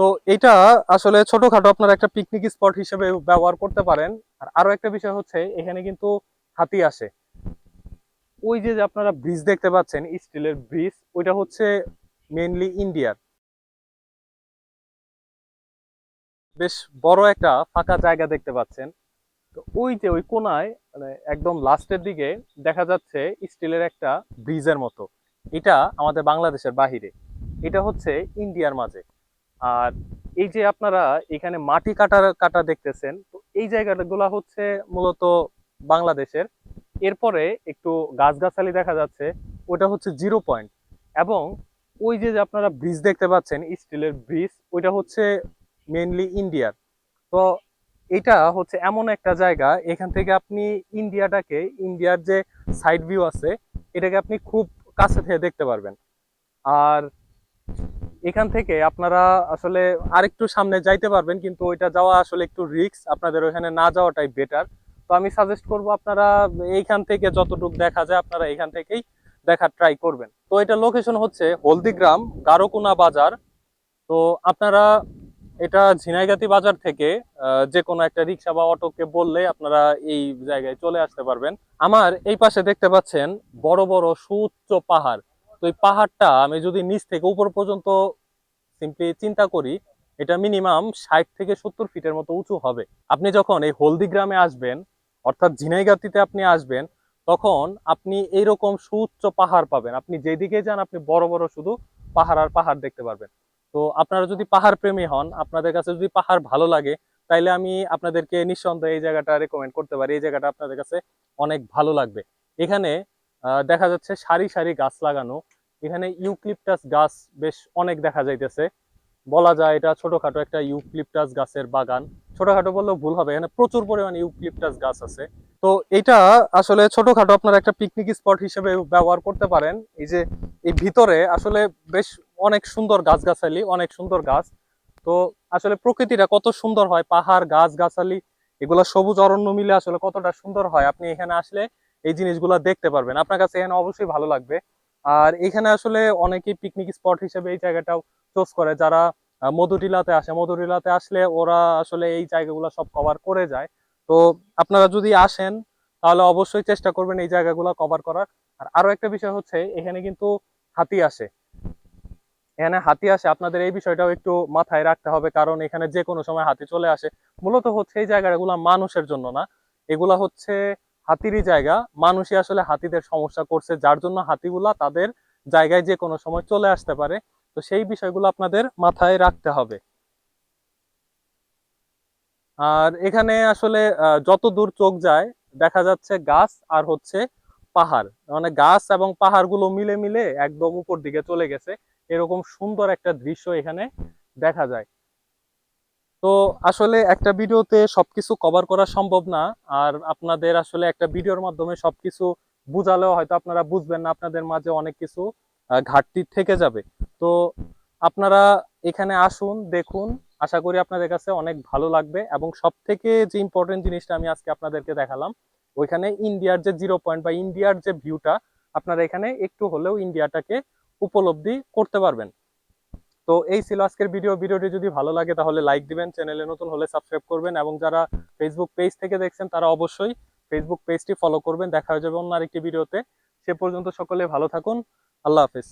তো এটা আসলে ছোটখাটো আপনারা একটা পিকনিক স্পট হিসেবে ব্যবহার করতে পারেন। আর আরও একটা বিষয় হচ্ছে, এখানে কিন্তু হাতি আসে। ওই যে আপনারা ব্রিজ দেখতে পাচ্ছেন স্টিলের ব্রিজ ওইটা হচ্ছে মেইনলি ইন্ডিয়ার বেশ বড় একটা ফাঁকা জায়গা দেখতে পাচ্ছেন। তো ওই যে ওই কোনায় মানে একদম লাস্টের দিকে দেখা যাচ্ছে স্টিলের একটা ব্রিজের মতো। এটা আমাদের বাংলাদেশের বাহিরে। এটা হচ্ছে ইন্ডিয়ার মাঝে। আর এই যে আপনারা এখানে মাটি কাটার কাটা দেখতেছেন, তো এই জায়গাগুলো হচ্ছে মূলত বাংলাদেশের। এরপরে একটু গাছগাছালি দেখা যাচ্ছে, ওটা হচ্ছে জিরো পয়েন্ট। এবং ওই যে আপনারা ব্রিজ দেখতে পাচ্ছেন, স্টিলের ব্রিজ, ওইটা হচ্ছে মেনলি ইন্ডিয়ার। তো এটা হচ্ছে এমন একটা জায়গা, এখান থেকে আপনি ইন্ডিয়াটাকে, ইন্ডিয়ার যে সাইড ভিউ আছে, এটাকে আপনি খুব কাছে থেকে দেখতে পারবেন। আর এখান থেকে আপনারা আসলে আরেকটু সামনে যাইতে পারবেন, কিন্তু ওইটা যাওয়া আসলে একটু রিস্ক আপনাদের ওইখানে না যাওয়াটাই বেটার তো আমি সাজেস্ট করব আপনারা এইখান থেকে যতটুকু দেখা যায় আপনারা এখান থেকেই দেখার ট্রাই করবেন। তো এটা লোকেশন হচ্ছে হলদিগ্রাম, গারোকুনা বাজার। তো আপনারা এটা ঝিনাইগাতি বাজার থেকে যে কোনো একটা রিক্সা বা অটোকে বললে আপনারা এই জায়গায় চলে আসতে পারবেন। আমার এই পাশে দেখতে পাচ্ছেন বড় বড় সুউচ্চ পাহাড়। তো এই পাহাড়টা আমি যদি নিচ থেকে উপর পর্যন্ত সিম্পলি চিন্তা করি, এটা মিনিমাম ষাট থেকে সত্তর ফিটের মতো উঁচু হবে। আপনি যখন এই হলদি গ্রামে আসবেন, অর্থাৎ ঝিনাইগাতিতে আপনি আসবেন, তখন আপনি এইরকম সুউচ্চ পাহাড় পাবেন। আপনি যেদিকে যান, আপনি বড় বড় শুধু পাহাড় আর পাহাড় দেখতে পারবেন। তো আপনারা যদি পাহাড় প্রেমী হন, আপনাদের কাছে যদি পাহাড় ভালো লাগে, তাইলে আমি আপনাদেরকে নিঃসন্দেহে এই জায়গাটা রেকমেন্ড করতে পারি। এই জায়গাটা আপনাদের কাছে অনেক ভালো লাগবে। এখানে দেখা যাচ্ছে সারি সারি গাছ লাগানো। এখানে ইউক্লিপটাস গাছ বেশ অনেক দেখা যাইতেছে। বলা যায় এটা ছোটখাটো একটা ইউক্লিপটাস গাছের বাগান। ছোটখাটো বললেও ভুল হবে, এখানে প্রচুর পরিমাণে ইউক্লিপটাস গাছ আছে। তো এটা আসলে ছোটখাটো আপনারা একটা পিকনিক স্পট হিসেবে ব্যবহার করতে পারেন। এই যে, এই ভিতরে আসলে বেশ অনেক সুন্দর গাছগাছালি, অনেক সুন্দর গাছ। তো আসলে প্রকৃতিটা কত সুন্দর হয়, পাহাড় গাছ গাছালি এগুলা সবুজ অরণ্য মিলে আসলে কতটা সুন্দর হয়। আপনি এখানে আসলে এই জিনিসগুলা দেখতে পারবেন। আপনার কাছে এখানে অবশ্যই ভালো লাগবে। আর এখানে আসলে অনেকেই পিকনিক স্পট হিসেবে এই জায়গাটাও চোজ করে। যারা মধুটিলাতে আসে, মধুটিলাতে আসলে ওরা আসলে এই জায়গাগুলো সব কভার করে যায়। তো আপনারা যদি আসেন, তাহলে অবশ্যই চেষ্টা করবেন এই জায়গাগুলো কভার করার। আর আরও একটা বিষয় হচ্ছে, এখানে কিন্তু হাতি আসে। এখানে হাতি আসে, আপনাদের এই বিষয়টাও একটু মাথায় রাখতে হবে। কারণ এখানে যে কোনো সময় হাতি চলে আসে। মূলত হচ্ছে এই জায়গাগুলো মানুষের জন্য না। এগুলা হচ্ছে হাতিরই জায়গা। মানুষই আসলে হাতিদের সমস্যা করছে, যার জন্য হাতিগুলা তাদের জায়গায় যে কোনো সময় চলে আসতে পারে। তো সেই বিষয়গুলো আপনাদের মাথায় রাখতে হবে। আর এখানে আসলে যত দূর চোখ যায়, দেখা যাচ্ছে গাছ আর হচ্ছে পাহাড়। মানে গাছ এবং পাহাড়গুলো মিলে মিলে একদম উপর দিকে চলে গেছে। এরকম সুন্দর একটা দৃশ্য এখানে দেখা যায়। তো আসলে একটা ভিডিওতে সবকিছু কভার করা সম্ভব না। আর আপনাদের আসলে একটা ভিডিওর মাধ্যমে সবকিছু বুঝালেও হয়তো আপনারা বুঝবেন না, আপনাদের মাঝে অনেক কিছু ঘাটতি থেকে যাবে। তো আপনারা এখানে আসুন, দেখুন। আশা করি আপনাদের কাছে অনেক ভালো লাগবে এবং সব থেকে যে ইম্পর্টেন্ট জিনিসটা আমি আজকে আপনাদেরকে দেখালাম, ওইখানে ইন্ডিয়ার যে জিরো পয়েন্ট বা ইন্ডিয়ার যে ভিউটা আপনারা এখানে একটু হলেও ইন্ডিয়াটাকে উপলব্ধি করতে পারবেন। তো এই ছিল আজকের ভিডিও। ভিডিওটি যদি ভালো লাগে তাহলে লাইক দিবেন, চ্যানেলে নতুন হলে সাবস্ক্রাইব করবেন এবং যারা ফেসবুক পেজ থেকে দেখছেন তারা অবশ্যই ফেসবুক পেজটি ফলো করবেন। দেখা হয়ে যাবে অন্য আরেকটি ভিডিওতে। সে পর্যন্ত সকলে ভালো থাকুন। আল্লাহ হাফেজ।